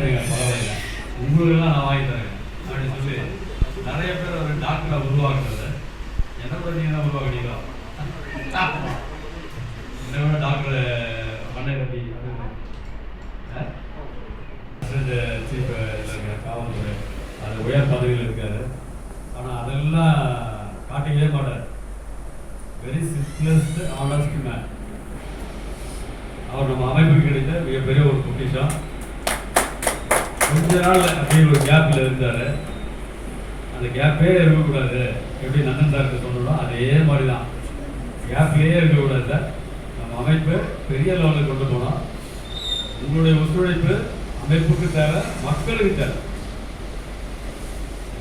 மாட்டேங்க பரவாயில்ல. உங்களுக்கெல்லாம் நான் வாங்கி தரேன் அப்படின்னு சொல்லி நிறைய பேர் ஒரு டாக்டரை உருவாக்குறது என்ன கூட நீங்க தான் என்ன டாக்டர் பண்ணை கட்டி சீஃப் இருக்கார் காவல்துறை அது உயர் பதவியில் இருக்காரு. ஆனால் அதெல்லாம் காட்டிக்கவே மாட்டார். வெரி சிம்பிளஸ்ட் ஆனஸ்ட் மேன் அவர் நம்ம அமைப்புக்கு கிடைத்த மிகப்பெரிய ஒரு பொக்கிஷம். கொஞ்ச நாள் அப்படியே ஒரு கேப்பில் இருந்தார். அந்த கேப்பே இருக்கக்கூடாது. எப்படி நந்தன் சாருக்கு சொன்னோம் அதே மாதிரி தான் கேப்லேயே இருக்கக்கூடாது சார் நம்ம அமைப்பு பெரிய லெவலில் கொண்டு போனோம் உங்களுடைய ஒத்துழைப்பு அமைப்புக்கு தேவை மக்களுக்கு தேவை.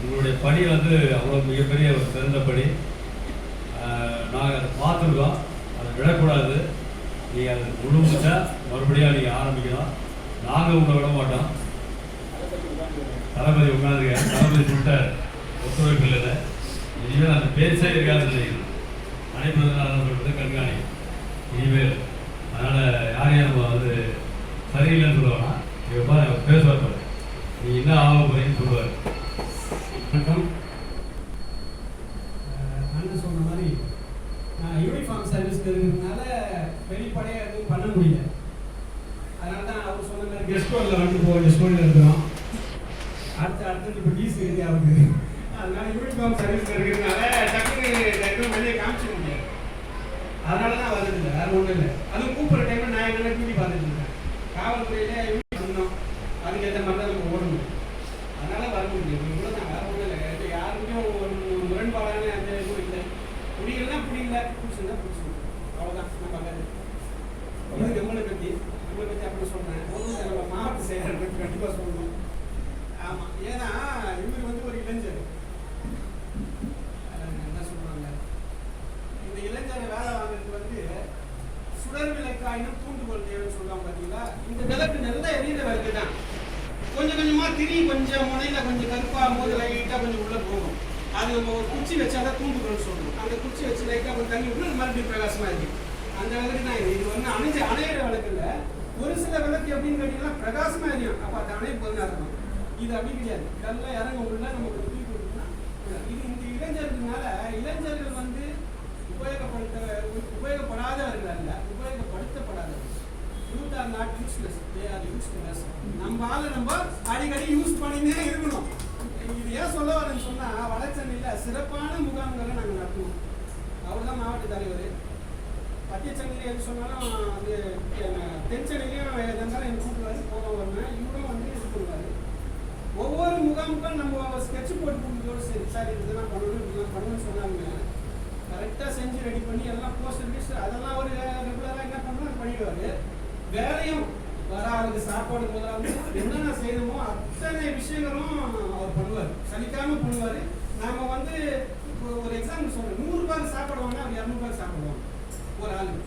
உங்களுடைய பணி வந்து அவ்வளோ மிகப்பெரிய ஒரு சிறந்த பணி. நாங்கள் அதை பார்த்துருக்கோம். அதை விடக்கூடாது. நீங்கள் அதை முழுமுச்சா மறுபடியும் நீங்கள் ஆரம்பிக்கலாம் நாங்கள் உங்களை விட மாட்டோம். தளபதி உட்காந்துருக்காரு தளபதி சொல்லிட்டார். ஒத்துழைப்பு இல்லை இனிமேல் அந்த பேச்சே இருக்காது செய்யணும் அனைத்து கண்காணிக்கும் இனிமேல் அதனால் யாரையும் நம்ம வந்து சரியில்லைன்னு சொல்லுவாங்க இவ பேசுவார் பாரு நீ என்ன ஆக போறீங்கன்னு சொல்லுவார். வணக்கம். அண்ணன் சொன்ன மாதிரி நான் யூனிஃபார்ம் சர்வீஸ்க்கு இருக்கிறதுனால வெளிப்படையாக எதுவும் பண்ண முடியல. அதனால தான் அவர் சொன்ன மாதிரி கெஸ்ட் ஹோலில் வந்து போக கெஸ்ட் ஹோலில் இருக்கிறோம். அடுத்து அடுத்தது இப்போ டிசி ரெடி ஆகுது அதனால யூனிஃபார்ம் சர்வீஸ் இருக்கிறதுனால டக்குனு டக்குனு வெளியே காமிச்சிக்க முடியாது. அதனால தான் வந்ததில்லை. வேறு ஒன்றும் இல்லை. அதுவும் கூப்பிட்ற டைமில் நான் என்ன டிவி பார்த்துட்டு இருக்கேன் காவல்துறையில பண்ணணும் அதுக்கேற்ற மாதிரி தான் நம்ம ஓடணும். அதனால வர முடியும் இவ்வளோ தான். வேற ஒன்றும் இல்லை. இப்போ யாருக்கும் ஒரு முரண்பாடான அந்த இதுவும் இல்லை. பிடிக்கலன்னா பிடிக்கல பிடிச்சிருந்தா பிடிச்சிருக்கு அவ்வளோதான் நம்ம பார்க்காது இது. நம்மளை பற்றி நம்மளை பற்றி அப்படி சொல்கிறேன் மாவட்ட செயலர் பற்றி கண்டிப்பாக சொல்லணும். ஆமாம் ஏன்னா இவர் வந்து ஒரு இளைஞர். என்ன சொல்கிறாங்க இந்த இளைஞரை வேலை வாங்குறதுக்கு வந்து சுடர் விளக்காயினும் தூண்டுகோல் தேவைன்னு சொல்லுவாங்க பார்த்தீங்களா இந்த விளக்கு நல்லா எரியிற விளக்கு தான். கொஞ்சம் கொஞ்சமா திரி கொஞ்சம் முனையில கொஞ்சம் கருப்பாகும் போது லைட்டா கொஞ்சம் உள்ள போகும். அது ஒரு குச்சி வச்சாதான் தூண்டுகோல் சொல்லணும் அந்த குச்சி வச்சு லைட்டா கொஞ்சம் தண்ணி விட்டு மறுபடியும் பிரகாசமா இருக்கு அந்த விளக்கு தான் இது. இது வந்து அணைஞ்ச அணையிற விளக்கு இல்ல ஒரு சில விளக்கு எப்படின்னு கேட்டீங்கன்னா பிரகாசமா எரியும். அப்ப அது அணைப்பு வந்து அர்த்தம் இது அப்படி கிடையாது. இதெல்லாம் இறங்க உள்ள நமக்கு தூக்கி கொடுத்தோம்னா இது இந்த இளைஞர்கள்னால இளைஞர்கள் வந்து உபயோகப்படுத்த உபயோகப்படாதவர்கள் அல்ல உபயோகப்படுத்தப்படாதவர்கள். Youth are not useless they are useless நம்ம ஆளை நம்ம அடிக்கடி யூஸ் பண்ணினே இருக்கணும். இது ஏன் சொல்ல வரேன்னு சொன்னால் வடச்சென்னையில் சிறப்பான முகாம்களை நாங்கள் நடத்துவோம். அவர் தான் மாவட்ட தலைவர். பட்டியச்சென்னையில் எது சொன்னாலும் அது என்ன- தென்சென்னையிலையும் இருந்தாலும் எனக்கு கூப்பிடுவாரு. போக வரணும் இவரும் வந்து இது பண்ணுவார். ஒவ்வொரு முகாமுக்கும் நம்ம ஸ்கெட்ச் போட்டு கொடுக்கும்போது சரி சார் இதெல்லாம் பண்ணணும் இதெல்லாம் பண்ணணும்னு சொன்னாங்க. கரெக்டாக செஞ்சு ரெடி பண்ணி எல்லாம் போஸ்டர் கீஸ்டர் அதெல்லாம் அவர் ரெகுலராக என்ன பண்ணணும் பண்ணிடுவார். வேலையும் வர அவருக்கு சாப்பாடு முதலாவது என்னென்ன செய்யணுமோ அத்தனை விஷயங்களும் அவர் பண்ணுவார். சலிக்காமல் பண்ணுவார். நாம் வந்து இப்போ ஒரு எக்ஸாம்பிள் சொல்கிறேன் நூறுரூபாய்க்கு சாப்பாடு வாங்கினா அவர் இரநூறுபாய்க்கு சாப்பிடுவாங்க ஒரு ஆளுக்கு.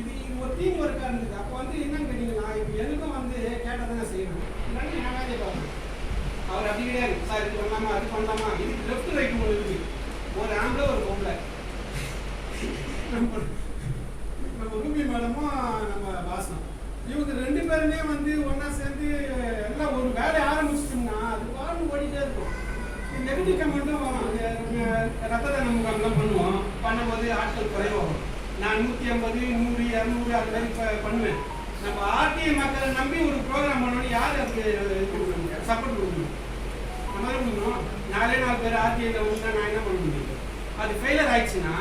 இது இது ஒரு டீம் ஒர்க்காக இருந்தது. அப்போ வந்து என்னன்னு கேட்டீங்கன்னா இப்போ எனக்கும் வந்து கேட்டால் தானே செய்யணும் இல்லாட்டி நான் வேலையை பார்ப்பேன் அவர் அப்படி கிடையாது சார் இது பண்ணலாமா இதுக்கு லெஃப்ட் ரைட் ஒன்று இருக்கு ஒரு ஆம்பில் ஒரு பொம்பளை. நம்ம நம்ம ரூபி மேடமும் நம்ம வாசனம் இவங்க ரெண்டு பேருமே வந்து ஒன்னா சேர்ந்து எல்லாம் ஒரு வேலையை ஆரம்பிச்சிட்டோம்னா அது பாருங்க ஓடிட்டே இருக்கும். நெகட்டிவ் கமெண்ட்டும் வரும். ரத்த தான முகாம்லாம் பண்ணுவோம். பண்ணும்போது ஆட்கள் குறைவாகும். நான் நூற்றி ஐம்பது நூறு இரநூறு அது மாதிரி ப- பண்ணுவேன். நம்ம ஆர்டிஐ மக்களை நம்பி ஒரு ப்ரோக்ராம் பண்ணணும் யார் அதுக்கு சப்போர்ட் கொடுக்கணும். அந்த பண்ணணும். நாலே நாலு பேர் ஆர்டிஐல ஒன்றா நான் என்ன பண்ண முடியும்? அது ஃபெயிலியர் ஆயிடுச்சுன்னா